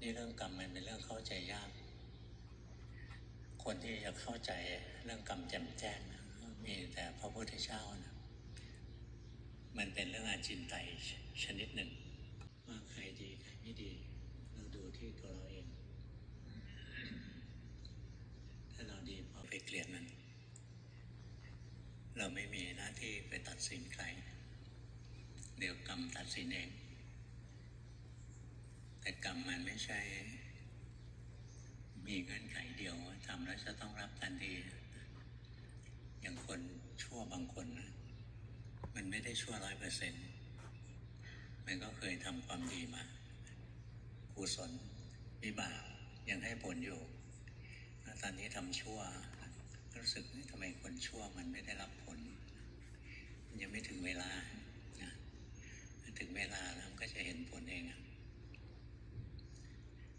นี่เรื่องกรรมมันเป็นเรื่องเข้าใจยาก คนที่จะเข้าใจเรื่องกรรมแจ่มแจ้งนะมีแต่พระพุทธเจ้านะมันเป็นเรื่องอาจินไตชนิดหนึ่งว่าใครดีใครไม่ดีเราดูที่ตัวเราเอง ถ้าเราดีพอไปเกลียดมันเราไม่มีหน้าที่ไปตัดสินใคร เดี๋ยวกรรมตัดสินเอง ไม่ใช่ มีเงื่อนไขเดียวทำแล้วจะต้องรับทันที อย่างคนชั่วบางคน มันไม่ได้ชั่วร้อยเปอร์เซ็นต์มันก็เคยทำความดีมากุศลวิบากยังให้ผลอยู่แล้วตอนนี้ทำชั่ว รู้สึกทำไมคนชั่วมันไม่ได้รับผล ยังไม่ถึงเวลา